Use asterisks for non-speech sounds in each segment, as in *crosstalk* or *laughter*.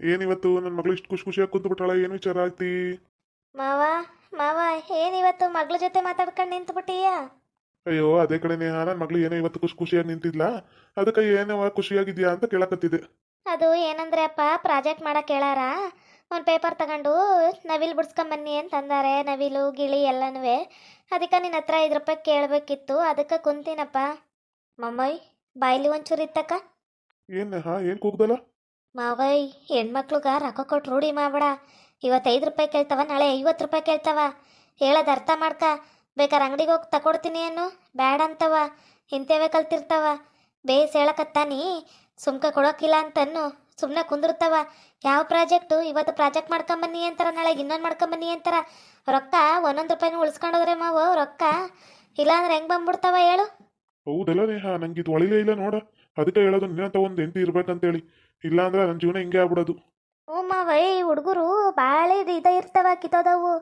ಏನಿವತ್ತು ನನ್ನ ಮಗಳು ಇಷ್ಟು ಖುಷಿ ಖುಷಿಯಾಗಿ ಕುಂತು ಬಿಟ್ಟಾಳ? ಏನು ವಿಚಾರ ಆಗ್ತಿ ಮಾವ ಮಾವ ಏನಿವತ್ತು ಮಗಳ ಜೊತೆ ಮಾತಾಡ್ಕೊಂಡು ನಿಂತು ಬಿಟ್ಟಿಯಾ ಅಯ್ಯೋ ಅದೇ ಕಡೆ ನೇಹ ನನ್ನ ಮಗಳು ಏನೋ ಇವತ್ತು ಖುಷಿ ಖುಷಿಯಾಗಿ ನಿಂತಿದ್ಲ? ಅದಕ್ಕೆ ಏನೋ ಖುಷಿಯಾಗಿದ್ಯಾ ಅಂತ ಕೇಳಕತ್ತಿದೆ ಅದು ಏನಂದ್ರೆ ಅಪ್ಪ ಪ್ರಾಜೆಕ್ಟ್ ಮಾಡಕ್ಕೆ ಹೇಳಾರ ಒಂದು ಪೇಪರ್ ತಗೊಂಡು ನವಿಲು ಬಿಡ್ಸ್ಕೊಂಬನ್ನಿ ಅಂತ ಅಂದಾರೆ ನವಿಲು ಗಿಳಿ ಎಲ್ಲನೂ ಅದಕ್ಕೆ ನಿನ್ನ ಹತ್ರ ಐದು ರೂಪಾಯಿ ಕೇಳಬೇಕಿತ್ತು ಅದಕ್ಕೆ ಕುಂತೀನಪ್ಪ. ಮಮ್ಮಯ್ ಬಾಯ್ಲಿ ಒಂಚೂರು ಇತ್ತಕ್ಕ? ಏನ್ ಹಾ ಏನು ಕೂಗ್ದಲ್ಲ? ಮಾವಯ್ ಹೆಣ್ಮಕ್ಳುಗ ರೊಕ್ಕ ಕೊಟ್ಟು ರೂಢಿ ಮಾಡಬೇಡ. ಇವತ್ತು ಐದು ರೂಪಾಯಿ ಕೇಳ್ತಾವ, ನಾಳೆ ಐವತ್ತು ರೂಪಾಯಿ ಕೇಳ್ತಾವ. ಹೇಳೋದು ಅರ್ಥ ಮಾಡ್ಕ. ಬೇಕಾದ್ರೆ ಅಂಗಡಿಗೆ ಹೋಗಿ ತಗೊಡ್ತೀನಿ ಏನು? ಬ್ಯಾಡ ಅಂತವ. ಇಂಥವೇ ಕಲ್ತಿರ್ತಾವ. ಬೇಸ್ ಹೇಳಕತ್ತಾನಿ ಸುಮ್ಕ ಕೊಡೋಕಿಲ್ಲ ಅಂತನ್ನು. ಸುಮ್ಮನೆ ಕುಂದಿರ್ತಾವ ಯಾವ ಪ್ರಾಜೆಕ್ಟು? ಇವತ್ತು ಪ್ರಾಜೆಕ್ಟ್ ಮಾಡ್ಕೊಂಬನ್ನಿ ಅಂತಾರ, ನಾಳೆ ಇನ್ನೊಂದು ಮಾಡ್ಕೊಂಬನ್ನಿ ಅಂತಾರ. ರೊಕ್ಕ ಒಂದೊಂದು ರೂಪಾಯಿನೂ ಉಳಿಸ್ಕೊಂಡೋದ್ರೆ ಮಾವು, ರೊಕ್ಕ? ಇಲ್ಲಾಂದ್ರೆ ಹೆಂಗ್ ಬಂದ್ಬಿಡ್ತಾವ ಹೇಳು? ಹೌದಲ್ಲ ನೇಹ ನಂಗೆ ಇದು ಒಳಿಲೇ ಇಲ್ಲ ನೋಡ. ಅದಕ್ಕೆ ಹೇಳೋದು ನಿನ್ನಂತ ಒಂದು ಹೆಂಡತಿ ಇರ್ಬೇಕಂತೇಳಿ. ಇಲ್ಲ ಅಂದ್ರೆ ನನ್ನ ಜೀವನ ಹಿಂಗೆ ಆಗ್ಬಿಡೋದು. ಹ್ಞೂ ಮಾವೈ ಹುಡುಗರು ಭಾಳ ಇದ ಇರ್ತಾವ ಕಿತ್ತೋದವು.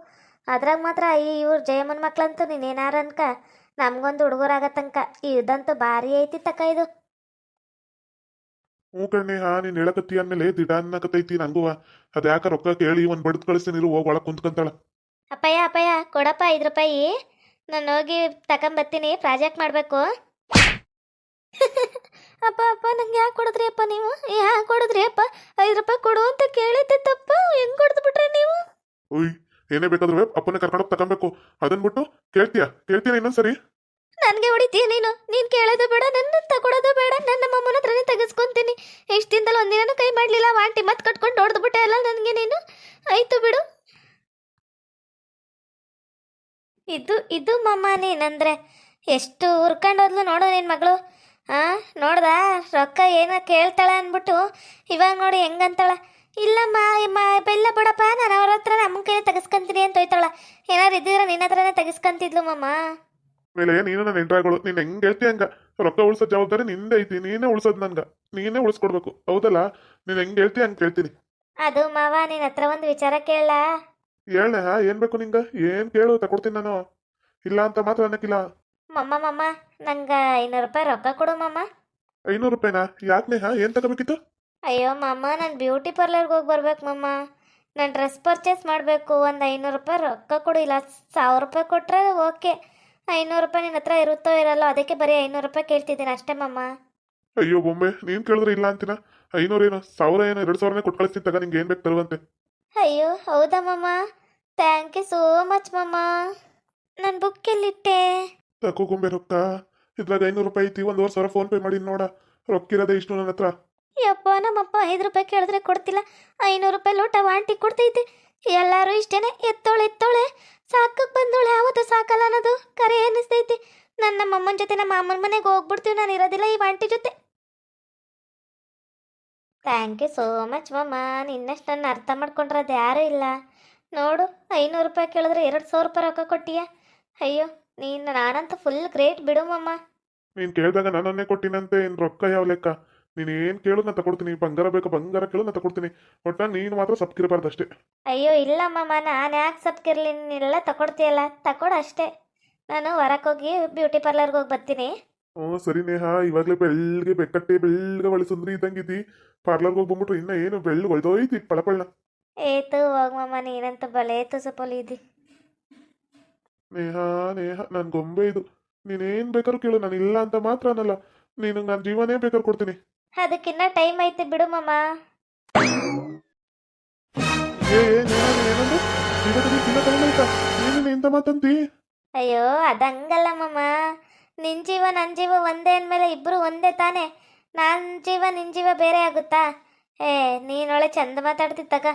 ಅದ್ರಾಗ ಮಾತ್ರ ಈ ಇವ್ರು ಜಯಮ್ಮನ ಮಕ್ಳಂತೂ ನೀನೇನಾರ ಅನ್ಕ ನಮ್ಗೊಂದು ಹುಡುಗರಾಗತ್ತಂಕ ಇದಂತೂ ಭಾರಿ ಐತಿ ತಕ್ಕ ಇದು. ಹ್ಞೂ ಕಣ್ಣೆ ಹಾ ನೀನು ಹೇಳಕತ್ತಿ ಅಂದಮೇಲೆ ದಿಡ ಅನ್ನಕತ್ತೈತಿ ನಂಗುವ ಅದ್ಯಾಕ ರೊಕ್ಕ ಕೇಳಿ ಒಂದು ಬಡ್ದು ಕಳಿಸ್ತೀನಿ ನೀರು ಹೋಗಿ ಒಳಗೆ ಕುಂತ್ಕಂತಾಳ. ಅಪ್ಪಯ್ಯ ಅಪ್ಪಯ್ಯ ಕೊಡಪ್ಪ ಐದು ರೂಪಾಯಿ. ನಾನು ಹೋಗಿ ತಗೊಂಬರ್ತೀನಿ ಪ್ರಾಜೆಕ್ಟ್ ಮಾಡಬೇಕು. *laughs* ಅಪ್ಪ ಅಪ್ಪ ನಂಗೆ ಯಾಕೆ ಕೊಡಿದ್ರಿ ಅಪ್ಪ ನೀವು? ಯಾಕೆ ಕೊಡಿದ್ರಿ ಅಪ್ಪ ಐದು ರೂಪಾಯಿ ಕೊಡು ಅಂತ ಕೇಳಿದ್ದೆ ತಪ್ಪ ಹೆಂಗ್ ಕೊಡ್ದು ಬಿಟ್ರೆ ನೀವು? ಓಯ್ ಏನೇ ಬೇಕಾದ್ರೂ ಅಪ್ಪನ ಕರ್ಕೊಂಡು ತಗೊಬೇಕು ಅದನ್ನ ಬಿಟ್ಟು ಕೇಳ್ತೀಯ? ಕೇಳ್ತೀಯ ಇನ್ನೊಂದ್ಸರಿ? ನನಗೆ ಹೊಡಿತೀಯ ನೀನು? ನೀನು ಕೇಳೋದು ಬೇಡ ನನ್ನ ತಗೊಳೋದು ಬೇಡ. ನನ್ನ ಮಮ್ಮನ ಹತ್ರನೇ ತೆಗೆಸ್ಕೊಂತೀನಿ. ಎಷ್ಟು ದಿನದಲ್ಲಿ ಒಂದಿನ ಕೈ ಮಾಡಲಿಲ್ಲ. ವಾಂಟಿ ಮತ್ತೆ ಕಟ್ಕೊಂಡು ಹೊಡೆದು ಬಿಟ್ಟೆ ಅಲ್ಲ ನನಗೆ ನೀನು? ಆಯ್ತು ಬಿಡು. ಇದು ಇದು ಮಮ್ಮ ನೀನಂದ್ರೆ. ಎಷ್ಟು ಹುರ್ಕೊಂಡೋದ್ಲು ನೋಡು ನಿನ್ ಮಗಳು. ಹಾಂ ನೋಡ್ದ? ರೊಕ್ಕ ಏನೋ ಕೇಳ್ತಾಳ ಅಂದ್ಬಿಟ್ಟು ಇವಾಗ ನೋಡಿ ಹೆಂಗಂತಾಳ. ಇಲ್ಲಮ್ಮ ಇಮ್ಮ ಬೆಲ್ಲ ಬಿಡಪ್ಪ ನಾನು ಅವ್ರ ಹತ್ರ ನಮ್ಮ ಕೈಲಿ ತೆಗೆಸ್ಕೊಂತೀನಿ ಅಂತ ಹೋಯ್ತಾಳ. ಏನಾರು ಇದ್ದಿದ್ರೆ ನಿನ್ನ ಹತ್ರನೇ ತೆಗೆಸ್ಕೊಂತಿದ್ಲು ಮಮ್ಮ ಆಮೇಲೆ ನೀನು ನನ್ನ ಎಂಟ್ರಾಗಳು ನೀನು ಹೆಂಗೆ ಹೇಳ್ತೀಯ ಹಂಗ? ರೊಕ್ಕ ಉಳ್ಸೋ ಜವಾಬ್ದಾರಿ ನಿಂದೆ ಐತಿ ನೀನೇ ಉಳ್ಸೋದು ನನ್ಗ ನೀನೇ ಉಳಿಸ್ಕೊಡ್ಬೇಕು ಹೌದಲ್ಲ? ನೀನು ಹೆಂಗೆ ಹೇಳ್ತೀಯ ಹಂಗೆ ಕೇಳ್ತೀನಿ. ಅದು ಮಾವ ನಿನ್ನ ಹತ್ರ ಒಂದು ವಿಚಾರ ಕೇಳ ಹೇಳ ಏನು ಬೇಕು ನಿಂಗೆ? ಏನು ಕೇಳು ತಕೊಡ್ತೀನಿ ನಾನು. ಇಲ್ಲ ಅಂತ ಮಾತ್ರ ಅನ್ನಕ್ಕಿಲ್ಲ ಮಮ್ಮ ಮಮ್ಮ ನಂಗೆ ಐನೂರು ರೂಪಾಯಿ ರೊಕ್ಕ ಕೊಡು ಮಮ್ಮ. ಐನೂರು ರೂಪಾಯಿನಾ? ಯಾಕೆ ಏನು ಏನ್ ತಗೋಬೇಕಿತ್ತು? ಅಯ್ಯೋ ಮಮ್ಮ ನಾನು ಬ್ಯೂಟಿ ಪಾರ್ಲರ್ಗೆ ಹೋಗಿ ಬರ್ಬೇಕು ಮಮ್ಮ. ನಾನು ಡ್ರೆಸ್ ಪರ್ಚೇಸ್ ಮಾಡಬೇಕು ಒಂದು ಐನೂರು ರೂಪಾಯಿ ರೊಕ್ಕ ಕೊಡು ಇಲ್ಲ ಸಾವಿರ ರೂಪಾಯಿ ಕೊಟ್ಟರೆ ಓಕೆ. ಐನೂರು ರೂಪಾಯಿ ನಿನ್ನ ಹತ್ರ ಇರುತ್ತೋ ಇರಲ್ಲ ಅದಕ್ಕೆ ಬರೀ ಐನೂರು ರೂಪಾಯಿ ಕೇಳ್ತಿದ್ದೀನಿ ಅಷ್ಟೇ ಮಮ್ಮ. ಅಯ್ಯೋ ಬೊಮ್ಮೆ ನೀನು ಕೇಳಿದ್ರೆ ಇಲ್ಲ ಅಂತೀನ? ಐನೂರು ಏನು ಸಾವಿರ ಏನು ಎರಡು ಸಾವಿರನೇ ಕೊಟ್ಟು ಕಳಿಸ್ತೀನಿ ತಗ ನಿಂಗೆ ಏನು ಬೇಕು ತರುವಂತೆ? ಅಯ್ಯೋ ಹೌದಾ ಮಮ್ಮ? ಥ್ಯಾಂಕ್ ಯು ಸೋ ಮಚ್ ಮಮ್ಮ. ನನ್ನ ಬುಕ್ ಎಲ್ಲಿಟ್ಟೆ? ತಕೋ ಗೊಂಬೆ ರೊಕ್ಕ. ಇದ್ರಾಗ ಐನೂರು ರೂಪಾಯಿ ಐತಿ ಒಂದು ಸಾವಿರ ಫೋನ್ ಪೇ ಮಾಡಿ, ನೋಡ, ರೊಕ್ಕ ಇರೋದೇ ಇಷ್ಟು ನನ್ನ ಹತ್ರ. ಯಪ್ಪ, ನಮ್ಮಪ್ಪ ಐದು ರೂಪಾಯಿ ಕೇಳಿದ್ರೆ ಕೊಡ್ತಿಲ್ಲ. ಐನೂರು ರೂಪಾಯಿ ಲೋಟ ವಾಂಟಿ ಕೊಡ್ತೈತೆ. ಎಲ್ಲರೂ ಇಷ್ಟೇನೆ, ಎತ್ತೋಳೆ ಎತ್ತೋಳೆ. ಸಾಕಕ್ಕೆ ಬಂದೋಳೆ ಯಾವತ್ತು ಸಾಕಲ್ಲ ಅನ್ನೋದು ಕರೆ ಅನ್ನಿಸ್ತೈತಿ. ನನ್ನ ನಮ್ಮಮ್ಮನ ಜೊತೆ, ನಮ್ಮ ಅಮ್ಮನ ಮನೆಗೆ ಹೋಗ್ಬಿಡ್ತೀವಿ, ನಾನು ಇರೋದಿಲ್ಲ ಈ ವಾಂಟಿ ಜೊತೆ. ಥ್ಯಾಂಕ್ ಯು ಸೋ ಮಚ್ ಮಮ್ಮ ನಿನ್ನಷ್ಟು ನನ್ನ ಅರ್ಥ ಮಾಡ್ಕೊಂಡ್ರದ್ದು ಯಾರೂ ಇಲ್ಲ. ನೋಡು, ಐನೂರು ರೂಪಾಯಿ ಕೇಳಿದ್ರೆ ಎರಡು ಸಾವಿರ ರೂಪಾಯಿ ರೊಕ್ಕ ಕೊಟ್ಟಿಯಾ? ಅಯ್ಯೋ ನೀನು ನಾನಂತೂ ಫುಲ್ ಗ್ರೇಟ್ ಬಿಡು ಮಮ್ಮ ನೀನ್ ಕೇಳಿದಾಗ ನಾನನ್ನೇ ಕೊಟ್ಟಿನಂತೆ ಏನ್ ರೊಕ್ಕ ಯಾವ ಲೆಕ್ಕ? ನೀನ್ ಏನ್ ಕೇಳು ತಕೊಡ್ತೀನಿ ಬಂಗಾರ ಬೇಕು ಬಂಗಾರ ಕೇಳು ತಕೊಡ್ತೀನಿ. ಒಟ್ಟ ನೀನು ಮಾತ್ರ ಸಪ್ಕಿರಬಾರ್ದು ಅಷ್ಟೇ. ಅಯ್ಯೋ ಇಲ್ಲ ಮಮ್ಮ ನಾನು ಯಾಕೆ ಸಪ್ಕಿರ್ಲಿ ನೀನೆಲ್ಲ ತಕೊಡ್ತೀಯಲ್ಲ ತಕೊಡು ಅಷ್ಟೇ. ನಾನು ಹೊರಕೋಗಿ ಹೋಗಿ ಬ್ಯೂಟಿ ಪಾರ್ಲರ್ಗೆ ಹೋಗಿ ಬರ್ತೀನಿ. ಹ್ಞೂ ಸರಿ ನೇಹ ಇವಾಗಲೇ ಬೆಳ್ಳಗೆ ಬೆಕ್ಕಟ್ಟೆ ಬೆಳ್ಳಗೆ ಒಳ್ಳೆ ಸುಂದರಿ ಇದ್ದಂಗಿದ್ದಿ. ಪಾರ್ಲರ್ಗೆ ಹೋಗಿ ಬಂದ್ಬಿಟ್ಟು ಇನ್ನ ಏನು ಬೆಳ್ಳಗೆ ಒಯ್ದೋಯ್ತಿ ಪಳಪಳ್ಳ ಏತು ಹೋಗ್ ಮಮ್ಮ ನೀನಂತ ಬಳೆ ತುಸುಪೊಲಿ ಇದ್ದಿ ನೇಹ ನೇಹ ನನ್ ಗೊಂಬೆ ಇದು. ನೀನೇನ್ ಬೇಕಾದ್ರೂ ಕೇಳು ನಾನು ಇಲ್ಲ ಅಂತ ಮಾತ್ರ ಅನ್ನಲ್ಲ. ನೀನು ನನ್ನ ಜೀವನೇ ಬೇಕಾದ್ರೆ ಕೊಡ್ತೀನಿ. ಅದಕ್ಕಿನ್ನ ಟೈಮ್ ಐತೆ ಬಿಡು ಮಾಮ. ಏ ಏ ನೇಹ ನೀನ್ ಜೀವದಲ್ಲಿ ತಿನ್ನ ತಗೊಂಡಾಯ್ತಾ ನೀನು ಇಂಥ ಮಾತಂತಿ. ಅಯ್ಯೋ ಅದಂಗಲ್ಲ ಮಾಮ. ನಿನ್ ಜೀವ ನನ್ನ ಜೀವ ಒಂದೇ ಅಂದಮೇಲೆ ಇಬ್ಬರು ಒಂದೇ ತಾನೆ. ನನ್ನ ಜೀವ ನಿನ್ನ ಜೀವ ಬೇರೆ ಆಗುತ್ತಾ? ಏ ನೀನೊಳೆ ಚಂದ ಮಾತಾಡ್ತಿತ್ತಕ್ಕ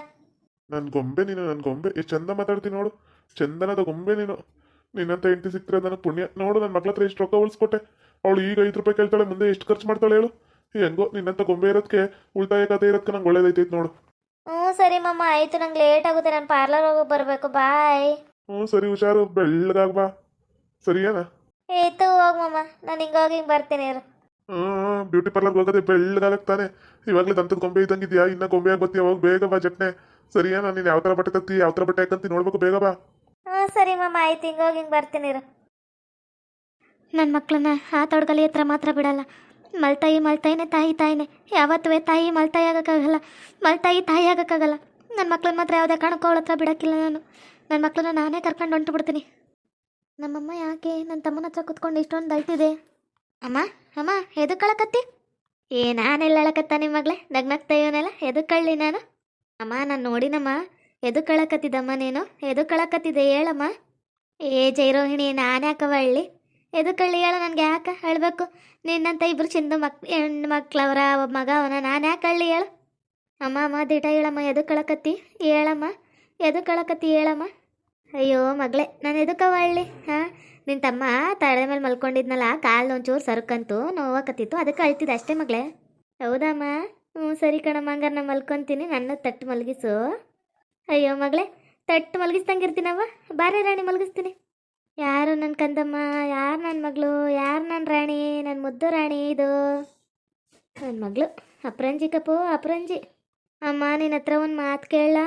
ನನ್ ಗೊಂಬೆ ನೀನು ನನ್ ಗೊಂಬೆ. ಎಷ್ಟು ಚಂದ ಮಾತಾಡ್ತೀನಿ ನೋಡು. ಚಂದನದ ಗೊಂಬೆ ನೀನು. ನಿನ್ನಂತ ಹೆಂಡತಿ ಸಿಕ್ತರೆ ನನಗೆ ಪುಣ್ಯ. ನೋಡು ನನ್ನ ಮಕ್ಳ ಹತ್ರ ಎಷ್ಟು ರೊಕ್ಕ ಉಳಿಸ್ಕೊಟ್ಟೆ. ಅವಳು ಈಗ ಐದು ರೂಪಾಯಿ ಕೇಳ್ತಾಳೆ ಮುಂದೆ ಎಷ್ಟು ಖರ್ಚು ಮಾಡ್ತಾಳೆ ಹೇಳು. ಹೆಂಗೋ ನಿನ್ನಂತ ಗೊಂಬೆ ಇರೋದಕ್ಕೆ ಉಳಿತಾಯ ಖಾತೆ ಇರೋದಕ್ಕೆ ನಂಗೆ ಒಳ್ಳೇದೈತೈತೆ ನೋಡು. ಹ್ಞೂ ಸರಿ ಮಮ್ಮ ಆಯಿತು ನಂಗೆ ಲೇಟ್ ಆಗುತ್ತೆ ನಾನು ಪಾರ್ಲರ್ ಹೋಗಿ ಬರಬೇಕು ಬಾಯ್ ಹ್ಞೂ ಸರಿ ಹುಷಾರು ಬೆಳ್ಳಗಾಗ ಬಾ. ಸರಿಯಾನ? ಏತು ಹೋಗ ಮಮ್ಮ ನಾನು ಹಿಂಗೋಗಿ ಹಿಂಗೆ ಬರ್ತೀನಿ ಇರು. ಹ್ಞೂ ಬ್ಯೂಟಿ ಪಾರ್ಲರ್ಗೆ ಹೋಗೋದೆ ಬೆಳ್ಳಗಾಗಕ್ಕೆ ತಾನೆ. ಇವಾಗಲೇ ದಂತದ ಗೊಂಬೆ ಇದ್ದಂಗಿದ್ಯಾ? ಇನ್ನ ಗೊಂಬೆ ಆಗಿ ಬರ್ತೀಯ ಹೋಗಿ ಬೇಗ ಬಾ ಜಟ್ನೆ. ಸರಿಯಾ ನಾನು ನೀನು ಯಾವ ಥರ ಬಟ್ಟೆ ತತ್ತಿ ಯಾವ ಥರ ಬಟ್ಟೆ ಹಾಕಂತಿ ನೋಡ್ಬೇಕು ಬೇಗ ಬಾ. ಹ್ಞೂ ಸರಿ ಮಮ್ಮ ಆಯ್ತು. ಹಿಂಗೋಗಿ ಹಿಂಗೆ ಬರ್ತೀನಿ ಇರು. ನನ್ನ ಮಕ್ಕಳನ್ನ ಆ ತೊಡ್ಗಲಿ ಹತ್ರ ಮಾತ್ರ ಬಿಡಲ್ಲ. ಮಲ್ತಾಯಿ, ಮಲ್ತಾಯಿನೇ, ತಾಯಿ, ತಾಯಿನೇ. ಯಾವತ್ತೂ ತಾಯಿ, ಮಲ್ತಾಯಿ ಆಗೋಕ್ಕಾಗಲ್ಲ. ಮಲ್ತಾಯಿ, ತಾಯಿ ಆಗೋಕ್ಕಾಗಲ್ಲ. ನನ್ನ ಮಕ್ಳನ್ನ ಮಾತ್ರ ಯಾವುದೇ ಕಾರಣಕ್ಕೂ ಅವಳ ಹತ್ರ ಬಿಡೋಕ್ಕಿಲ್ಲ ನಾನು. ನನ್ನ ಮಕ್ಕಳನ್ನ ನಾನೇ ಕರ್ಕೊಂಡು ಹೊಂಟು ಬಿಡ್ತೀನಿ. ನಮ್ಮಮ್ಮ ಯಾಕೆ ನನ್ನ ತಮ್ಮನ ಹತ್ರ ಕುತ್ಕೊಂಡು ಇಷ್ಟೊಂದು ಅಳ್ತಿದೆ? ಅಮ್ಮ ಅಮ್ಮ ಎದಕ್ಕೆ ಕಳಕತ್ತಿ ಏ, ನಾನೆಲ್ಲ ಅಳಕತ್ತ ನಿಮ್ಮ ಮಗಳೇ? ನಗ್ನಗ್ತಾ ಇವನೆಲ್ಲ ಎದಕ್ಕೆ ಕಳ್ಳಿ ನಾನು? ಅಮ್ಮ, ನಾನು ನೋಡಿನಮ್ಮ ಎದಕ್ಕೆ ಕಳಕತ್ತಿದಮ್ಮ ನೀನು ಎದು ಕಳಕತ್ತಿದೆ ಹೇಳಮ್ಮ. ಏ ಜೈರೋಹಿಣಿ ನಾನು ಯಾಕವ ಹಳ್ಳಿ ಎದು ಕಳ್ಳಿ ಹೇಳ ನನಗೆ ಯಾಕೆ ಹೇಳಬೇಕು? ನಿನ್ನಂತ ಇಬ್ರು ಚಿಂದು ಮಕ್, ಹೆಣ್ಣು ಮಕ್ಳವ್ರ ಒಬ್ಬ ಮಗ ಅವನ ನಾನು ಯಾಕೆ ಹಳ್ಳಿ ಹೇಳು. ಅಮ್ಮ ಅಮ್ಮ, ದಿಟ ಹೇಳಮ್ಮ ಎದು ಕಳಕತ್ತಿ ಹೇಳಮ್ಮ. ಎದು ಕಳಕತ್ತಿ ಹೇಳಮ್ಮ. ಅಯ್ಯೋ ಮಗಳೇ, ನಾನು ಎದಕ್ಕವ ಹಳ್ಳಿ ಹಾಂ? ನಿನ್ನ ತಮ್ಮ ತಲೆ ಮೇಲೆ ಮಲ್ಕೊಂಡಿದ್ನಲ್ಲ ಕಾಲು ಒಂಚೂರು ಸರ್ಕಂತು ನೋವಾಕತ್ತಿತ್ತು, ಅದಕ್ಕೆ ಅಳ್ತಿದ್ದೆ ಅಷ್ಟೇ ಮಗಳೇ. ಹೌದಮ್ಮ? ಹ್ಞೂ ಸರಿ ಕಣಮ್ಮ, ಹಂಗಾರೆ ನಾನು ಮಲ್ಕೊತೀನಿ, ನನ್ನ ತಟ್ಟು ಮಲಗಿಸು. ಅಯ್ಯೋ ಮಗಳೇ, ತಟ್ಟು ಮಲಗಿಸ್ದಂಗಿರ್ತೀನವ್ವ ಬಾರೆ ರಾಣಿ ಮಲಗಿಸ್ತೀನಿ. ಯಾರು ನನ್ನ ಕಂದಮ್ಮ, ಯಾರು ನನ್ನ ಮಗಳು, ಯಾರು ನನ್ನ ರಾಣಿ ನನ್ನ ಮುದ್ದು ರಾಣಿ ಇದು? ನನ್ನ ಮಗಳು, ಅಪ್ರಂಜಿ ಕಪ್ಪು ಅಪ್ರಂಜಿ. ಅಮ್ಮ ನಿನ್ನ ಹತ್ರ ಒಂದು ಮಾತು ಕೇಳ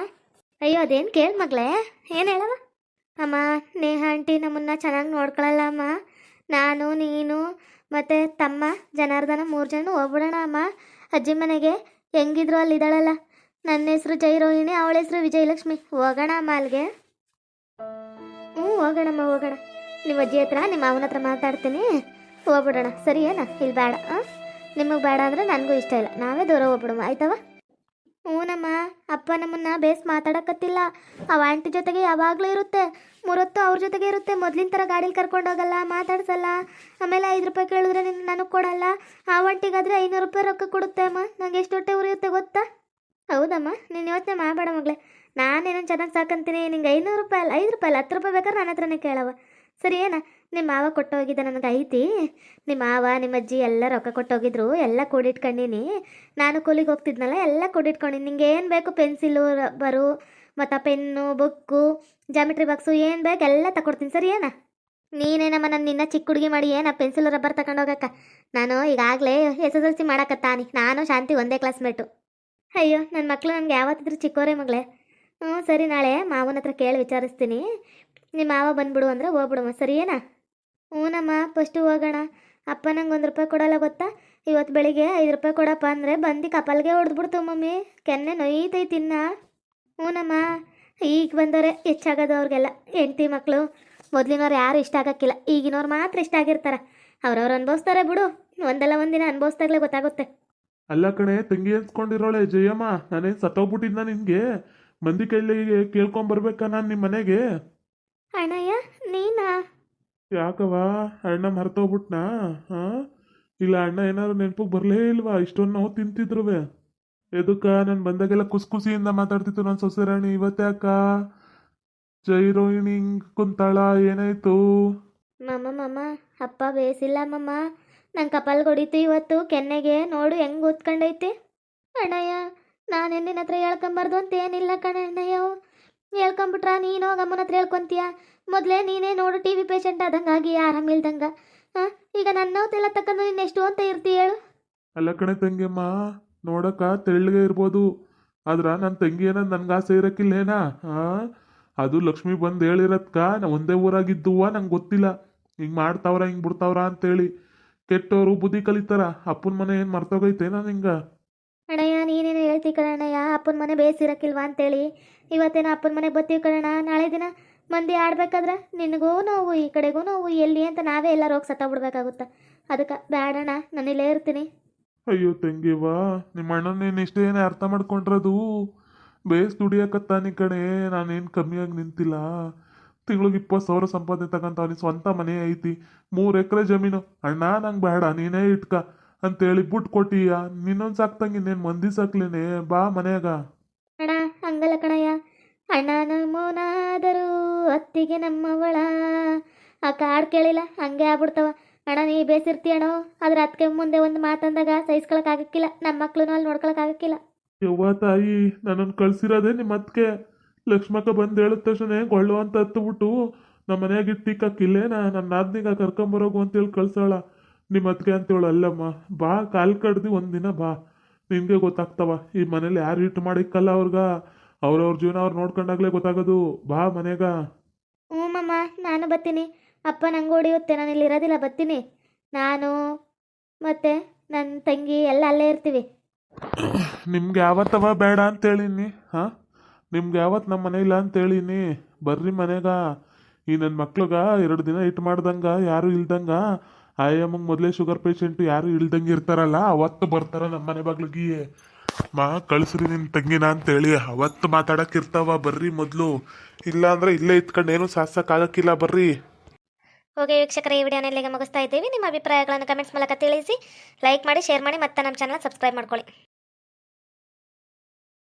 ಅಯ್ಯೋ, ಅದೇನು ಕೇಳಿ ಮಗಳೇ? ಏನು ಹೇಳವ? ಅಮ್ಮ ನೇಹ ಆಂಟಿ ನಮ್ಮನ್ನ ಚೆನ್ನಾಗಿ ನೋಡ್ಕೊಳಲ್ಲ ಅಮ್ಮ. ನಾನು, ನೀನು, ಮತ್ತು ತಮ್ಮ, ಜನಾರ್ದನ ಮೂರು ಜನ ಹೋಗ್ಬಿಡೋಣ ಅಮ್ಮ. ಅಜ್ಜಿ ಮನೆಗೆ ಹೆಂಗಿದ್ರು ಅಲ್ಲಿ ಇದ್ದಾಳಲ್ಲ ನನ್ನ ಹೆಸರು ಜೈರೋಹಿಣಿ, ಅವಳ ಹೆಸರು ವಿಜಯಲಕ್ಷ್ಮಿ. ಹೋಗೋಣ ಮಾಲ್ಗೆ? ಹ್ಞೂ ಹೋಗೋಣಮ್ಮ, ಹೋಗೋಣ. ನಿಮ್ಮ ಅಜ್ಜಿ ಹತ್ರ, ನಿಮ್ಮ ಅವನ ಹತ್ರ ಮಾತಾಡ್ತೀನಿ. ಹೋಗ್ಬಿಡೋಣ. ಸರಿ, ಏನ? ಇಲ್ಲಿ ಬೇಡ ಹಾಂ ನಿಮಗೆ ಬೇಡ ಅಂದರೆ ನನಗೂ ಇಷ್ಟ ಇಲ್ಲ. ನಾವೇ ದೂರ ಹೋಗ್ಬಿಡಮ್ಮ ಆಯ್ತವ? ಹ್ಞೂನಮ್ಮ ಅಪ್ಪ ನಮ್ಮನ್ನ ಬೇಸ್ ಮಾತಾಡಕತ್ತಿಲ್ಲ. ಅವ ಆಂಟಿ ಜೊತೆಗೆ ಯಾವಾಗಲೂ ಇರುತ್ತೆ. ಮೂರೊತ್ತು ಅವ್ರ ಜೊತೆಗೆ ಇರುತ್ತೆ. ಮೊದಲಿನ ಥರ ಗಾಡೀಲಿ ಕರ್ಕೊಂಡೋಗಲ್ಲ ಮಾತಾಡ್ಸಲ್ಲ. ಆಮೇಲೆ ಐದು ರೂಪಾಯಿ ಕೇಳಿದ್ರೆ ನಿನ್ನ ನನಗೆ ಕೊಡಲ್ಲ. ಆ ಆಂಟಿಗಾದರೆ ಐನೂರು ರೂಪಾಯಿ ರೊಕ್ಕ ಕೊಡುತ್ತೆ, ಅಮ್ಮ. ನಂಗೆ ಎಷ್ಟು ಹೊಟ್ಟೆ ಉರಿಯುತ್ತೆ ಗೊತ್ತಾ? ಹೌದಮ್ಮ, ನೀನು ಯೋಚನೆ ಮಾಡಬೇಡ ಮಗಳೇ. ನಾನೇನೋ ಚೆನ್ನಾಗಿ ಸಾಕಂತೀನಿ, ನಿಂಗೆ ಐನೂರು ರೂಪಾಯಿ ಅಲ್ಲ ಐದು ರೂಪಾಯಿ ಅಲ್ಲ ಹತ್ತು ರೂಪಾಯಿ ಬೇಕಾದ್ರೆ ನನ್ನ ಹತ್ರನೇ ಕೇಳವ ಸರಿ ಏನ, ನಿಮ್ಮ ಮಾವ ಕೊಟ್ಟೋಗಿದ್ದ ನನಗೆ ಐತಿ. ನಿಮ್ಮ ಮಾವ, ನಿಮ್ಮ ಅಜ್ಜಿ ಎಲ್ಲ ರೊಕ್ಕ ಕೊಟ್ಟೋಗಿದ್ರು, ಎಲ್ಲ ಕೂಡಿಟ್ಕೊಂಡಿನಿ. ನಾನು ಕೂಲಿಗೆ ಹೋಗ್ತಿದ್ನಲ್ಲ, ಎಲ್ಲ ಕೂಡಿಟ್ಕೊಂಡಿನಿ. ನಿಂಗೆ ಏನು ಬೇಕು, ಪೆನ್ಸಿಲು, ರಬ್ಬರು, ಮತ್ತು ಪೆನ್ನು, ಬುಕ್ಕು, ಜಾಮಿಟ್ರಿ ಬಾಕ್ಸು ಏನು ಬೇಕು ಎಲ್ಲ ತಗೊಡ್ತೀನಿ ಸರಿ ಏನ? ನೀನೇನಮ್ಮ ನಾನು ನಿನ್ನ ಚಿಕ್ಕ ಹುಡುಗಿ ಮಾಡಿ ಏನ ಪೆನ್ಸಿಲ್, ರಬ್ಬರ್ ತಗೊಂಡೋಗಕ್ಕ ನಾನು ಈಗಾಗಲೇ ಎಸ್ ಎಸ್ ಎಲ್ ಸಿ ಮಾಡಕತ್ತಾನಿ. ನಾನು ಶಾಂತಿ ಒಂದೇ ಕ್ಲಾಸ್ಮೇಟು ಅಯ್ಯೋ ನನ್ನ ಮಕ್ಕಳು ನನಗೆ ಯಾವತ್ತಿದ್ರು ಚಿಕ್ಕೋರೇ ಮಗಳೇ. ಹ್ಞೂ, ಸರಿ ನಾಳೆ ಮಾವನ ಹತ್ರ ಕೇಳಿ ವಿಚಾರಿಸ್ತೀನಿ. ನಿಮ್ಮ ಮಾವ ಬಂದ್ಬಿಡು ಅಂದ್ರೆ ಹೋಗ್ಬಿಡಮ್ಮ ಸರಿ ಏನಾ ಹ್ಞೂನಮ್ಮ ಫಸ್ಟು ಹೋಗೋಣ. ಅಪ್ಪ ನಂಗೆ ಒಂದು ರೂಪಾಯಿ ಕೊಡಲ್ಲ ಗೊತ್ತಾ? ಇವತ್ತು ಬೆಳಿಗ್ಗೆ ಐದು ರೂಪಾಯಿ ಕೊಡಪ್ಪ ಅಂದರೆ ಬಂದು ಕಪಲ್ಗೆ ಹೊಡೆದ್ಬಿಡ್ತು ಮಮ್ಮಿ. ಕೆನ್ನೆ ನೊಯ್ತೈತಿ ತಿನ್ನ ಹ್ಞೂನಮ್ಮ ಈಗ ಬಂದವರೆ ಹೆಚ್ಚಾಗೋದು ಅವ್ರಿಗೆಲ್ಲ. ಹೆಂಡ್ತಿ ಮಕ್ಕಳು ಮೊದಲಿನವ್ರು ಯಾರು ಇಷ್ಟ ಆಗೋಕ್ಕಿಲ್ಲ. ಈಗಿನವ್ರು ಮಾತ್ರ ಇಷ್ಟ ಆಗಿರ್ತಾರೆ. ಅವ್ರವ್ರು ಅನುಭವಿಸ್ತಾರೆ ಬಿಡು. ಒಂದಲ್ಲ ಒಂದಿನ ಅನುಭವಿಸ್ದಾಗಲೇ ಗೊತ್ತಾಗುತ್ತೆ. ಅಲ್ಲ ಕಣೆ ತಂಗಿ ಅನ್ಸ್ಕೊಂಡಿರೋಳೆ ಜಯಮ್ಮ. ನಾನೇನು ಸತ್ತೋಗ್ಬಿಟ್ಟಿದ್ನ ನಿನ್ಗೆ? ಮಂದಿ ಕೈಲಿ ಕೇಳ್ಕೊಂಬರ್ಬೇಕಾ ನಾನು ನಿಮ್ಮ ಮನೆಗೆ? ಅಣ್ಣಯ್ಯ ನೀನಾ? ಯಾಕವ ಅಣ್ಣ ಮರ್ತೋಗ್ಬಿಟ್ನಾ? ಹಾ? ಇಲ್ಲ ಅಣ್ಣ ಏನಾದ್ರು ನೆನಪಿಗೆ ಬರಲೇ ಇಲ್ವಾ? ಇಷ್ಟೊಂದು ನಾವು ತಿಂತಿದ್ರುವೆ. ಎದಕ್ಕ ನಾನು ಬಂದಾಗೆಲ್ಲ ಕುಸ್ ಖುಷಿಯಿಂದ ಮಾತಾಡ್ತಿತ್ತು ನನ್ನ ಸೊಸೆರಾಣಿ. ಇವತ್ತ್ಯಾಕ ಜೈ ರೋಹಿಣಿ ಕುಂತಾಳ? ಏನಾಯ್ತು? ಮಮ್ಮ ಮಮ್ಮ ಅಪ್ಪ ಬೇಸಿಲ್ಲ ಮಮ್ಮ. ನಂಗೆ ಕಪಲ್ ಹೊಡಿತು ಇವತ್ತು, ಕೆನ್ನೆಗೆ ನೋಡು ಹೆಂಗೆ ಓದ್ಕೊಂಡೈತಿ ಅಣ್ಣಯ್ಯ, ನಾನು ನಿನ್ನ ಹತ್ರ ಹೇಳ್ಕೊಂಬಾರ್ದು ಅಂತ ಏನಿಲ್ಲ ಕಣ ಅಣ್ಣಯ್ಯ. ಹೇಳ್ಕೊಂಬಿಟ್ರ ನೀನು ಗಮ್ಮನ ಹತ್ರ ಹೇಳ್ಕೊಂತೀಯ. ಮೊದಲೇ ನೀನೇ ನೋಡು ಟಿ ವಿ ಪೇಷಂಟ್ ಆದಂಗಾಗಿ ಆರಾಮಿಲ್ದಂಗ ಹಾಂ ಈಗ ನನ್ನವತ್ತೆಲ್ಲ ತಕ್ಕಂಡು ನೀನು ಎಷ್ಟು ಅಂತ ಇರ್ತೀಯ ಅಲ್ಲ ಕಣೆ ತಂಗಿಯಮ್ಮ, ನೋಡಕ್ಕ ತೆಳ್ಳಗೆ ಇರ್ಬೋದು. ಆದ್ರ ನನ್ನ ತಂಗಿ ಏನಂದ್ ನನ್ಗೆ ಆಸೆ ಇರಕ್ಕಿಲ್ಲೇನಾ? ಅದು ಲಕ್ಷ್ಮಿ ಬಂದು ಹೇಳಿರತ್ಕ, ನಾ ಒಂದೇ ಊರಾಗಿದ್ದುವ ನಂಗೆ ಗೊತ್ತಿಲ್ಲ. ಹಿಂಗೆ ಮಾಡ್ತಾವ್ರ, ಹಿಂಗೆ ಬಿಡ್ತಾವ್ರ ಅಂತೇಳಿ. ಕೆಟ್ಟವರು ಬುದ್ಧಿ ಕಲಿತಾರ ಅಪ್ಪನ ಮನೆ ಏನು ನಾನು ಹಿಂಗ ಅಣ್ಣಯ್ಯ ನೀನೇನು ಹೇಳ್ತಿ ಕಣಣ್ಣಯ್ಯ ಅಪ್ಪನ ಮನೆ ಬೇಸಿರಕ್ಕಿಲ್ವಾ ಅಂತೇಳಿ. ಇವತ್ತೇನ ಅಪ್ಪನ ಮನೆಗೆ ಬತ್ತೀವಿ ಕಣಣ್ಣ ನಾಳೆ ದಿನ ಮಂದಿ ಆಡ್ಬೇಕಾದ್ರೆ ನಿನಗೂ ನೋವು ಈ ಕಡೆಗೂ ನೋವು ಎಲ್ಲಿ ಅಂತ ನಾವೇ ಎಲ್ಲ ರೋಗ ಸತ್ತೋಗ್ಬಿಡ್ಬೇಕಾಗುತ್ತ. ಅದಕ್ಕೆ ಬೇಡಣ್ಣ ನಾನು ಇಲ್ಲೇ ಇರ್ತೀನಿ. ಅಯ್ಯೋ ತಂಗಿವಾ ನಿಮ್ಮ ಅಣ್ಣ ನೀನು ಇಷ್ಟೇನೇ ಅರ್ಥ ಮಾಡ್ಕೊಂಡ್ರದು. ಬೇಸ್ ದುಡಿಯಕತ್ತಾನಿ ಕಣೆ ನಾನೇನು ಕಮ್ಮಿಯಾಗಿ ನಿಂತಿಲ್ಲ. ತಿಂಗ್ಳಿಗೆ ಇಪ್ಪತ್ತು ಸಾವಿರ ಸಂಪಾದನೆ ತಗೊಂತಾವನಿ ಸ್ವಂತ ಮನೆ ಐತಿ. ಮೂರು ಎಕರೆ ಜಮೀನು. ಅಣ್ಣ ನಂಗೆ ಬೇಡ ನೀನೇ ಇಟ್ಕ. ಅಂತೇಳಿ ಬಿಟ್ಟು ಕೊಟ್ಟೀಯ. ನಿನ್ನೊಂದು ಸಾಕ್ತಂಗೆ ಇನ್ನೇನು ಮಂದಿ ಸಾಕ್ಲೇನೆ. ಬಾ ಮನ್ಯಾಗ. ಅಣ್ಣ ಹಂಗಲ್ಲ ಕಣಯ್ಯ. ಅಣ್ಣ ನಮ್ಮೋನಾದರೂ ಅತ್ತಿಗೆ ನಮ್ಮವಳ. ಆ ಕಾಡು ಕೇಳಿಲ್ಲ ಹಂಗೆ ಆಗ್ಬಿಡ್ತಾವ. ಅಣ್ಣ ನೀ ಬೇಸಿರ್ತೀಯಣ್ಣೋ ಆದ್ರೆ ಅದಕ್ಕೆ ಮುಂದೆ ಒಂದು ಮಾತಂದಾಗ ಸಹಿಸ್ಕೊಳಕ್ಕಾಗಕ್ಕಿಲ್ಲ ನಮ್ಮ ಮಕ್ಳು ಅಲ್ಲಿ ನೋಡ್ಕೊಳಕ್ಕಾಗಕ್ಕಿಲ್ಲ ಯವ್ವ ತಾಯಿ ನನ್ನನ್ನು ಕಳ್ಸಿರೋದೇ ನಿಮ್ಮ ಅತ್ತಿಗೆ. ಲಕ್ಷ್ಮಕ್ಕ ಬಂದು ಹೇಳಿದ ತಕ್ಷಣ ಗೊಳ್ಳು ಅಂತ ಹತ್ಬಿಟ್ಟು ನಮ್ಮ ಮನ್ಯಾಗ ಇಟ್ಟಿಕ್ಕಿಲ್ಲೇನ ನನ್ನ ನಾದ್ನಿಗ ಕರ್ಕೊಂಬರೋಗು ಅಂತೇಳಿ ಕಳ್ಸಾಳ. ನಿಮ್ಮ ಅತ್ತಿಗೆ ಅಂತೇಳು ಅಲ್ಲಮ್ಮ ಬಾ ಕಾಲ್ ಕಡ್ದು ಒಂದಿನ ಬಾ. ನಿನಗೆ ಗೊತ್ತಾಗ್ತವ. ಈ ಮನೇಲಿ ಯಾರು ಇಟ್ಟು ಮಾಡಿಕ್ಕಲ್ಲ ಅವ್ರಿಗೆ? ಅವ್ರವ್ರ ಜೀವನ ಅವ್ರು ನೋಡ್ಕೊಂಡಾಗ್ಲೇ ಗೊತ್ತಾಗೋದು. ಬಾ ಮನೆಗ ಹ್ಞೂ ಮಮ್ಮ ನಾನು ಬರ್ತೀನಿ. ಅಪ್ಪ ನಂಗೆ ಹೊಡಿಯುತ್ತೆ ನಾನು ಇಲ್ಲಿ ಇರೋದಿಲ್ಲ ಬರ್ತೀನಿ. ನಾನು ಮತ್ತೆ ನನ್ನ ತಂಗಿ ಎಲ್ಲ ಅಲ್ಲೇ ಇರ್ತೀವಿ. ನಿಮ್ಗೆ ಯಾವತ್ತವ ಬೇಡ ಅಂತೇಳಿನಿ ಹಾಂ? ನಿಮ್ಗೆ ಯಾವತ್ತು ನಮ್ಮ ಮನೆ ಇಲ್ಲ ಅಂತೇಳಿನಿ ಬರ್ರಿ ಮನೆಗ. ಈ ನನ್ನ ಮಕ್ಳಿಗೆ ಎರಡು ದಿನ ಇಟ್ಟು ಮಾಡ್ದಂಗ, ಯಾರು ಇಲ್ದಂಗ, ಆಯಮ್ಮಂಗೆ ಮೊದಲೇ ಶುಗರ್ ಪೇಷಂಟ್ ಯಾರು ಇಲ್ದಂಗೆ ಇರ್ತಾರಲ್ಲ, ಅವತ್ತು ಬರ್ತಾರ ನಮ್ಮ ಮನೆ ಬಾಗ್ಲಿಗೆ. ಮಾ, ಕಳಿಸ್ರಿ ನಿನ್ನ ತಂಗಿನ ಅಂತೇಳಿ ಅವತ್ತು ಮಾತಾಡಕ್ ಇರ್ತಾವ ಬರ್ರಿ ಮೊದಲು. ಇಲ್ಲ ಅಂದ್ರೆ ಇಲ್ಲೇ ಇತ್ಕೊಂಡು ಏನು ಸಾಸಕ್ಕಾಗಕ್ಕಿಲ್ಲ ಬರ್ರಿ. ಓಕೆ ವೀಕ್ಷಕರ, ಈ ವಿಡಿಯೋನ ಇಲ್ಲಿಗೆ ಮುಗಿಸ್ತಾ ಇದ್ದೀವಿ. ನಿಮ್ಮ ಅಭಿಪ್ರಾಯಗಳನ್ನು ಕಮೆಂಟ್ಸ್ ಮೂಲಕ ತಿಳಿಸಿ ಲೈಕ್ ಮಾಡಿ ಶೇರ್ ಮಾಡಿ, ಮತ್ತೆ ನಮ್ಮ ಚಾನಲ್ ಸಬ್ಸ್ಕ್ರೈಬ್ ಮಾಡ್ಕೊಳ್ಳಿ.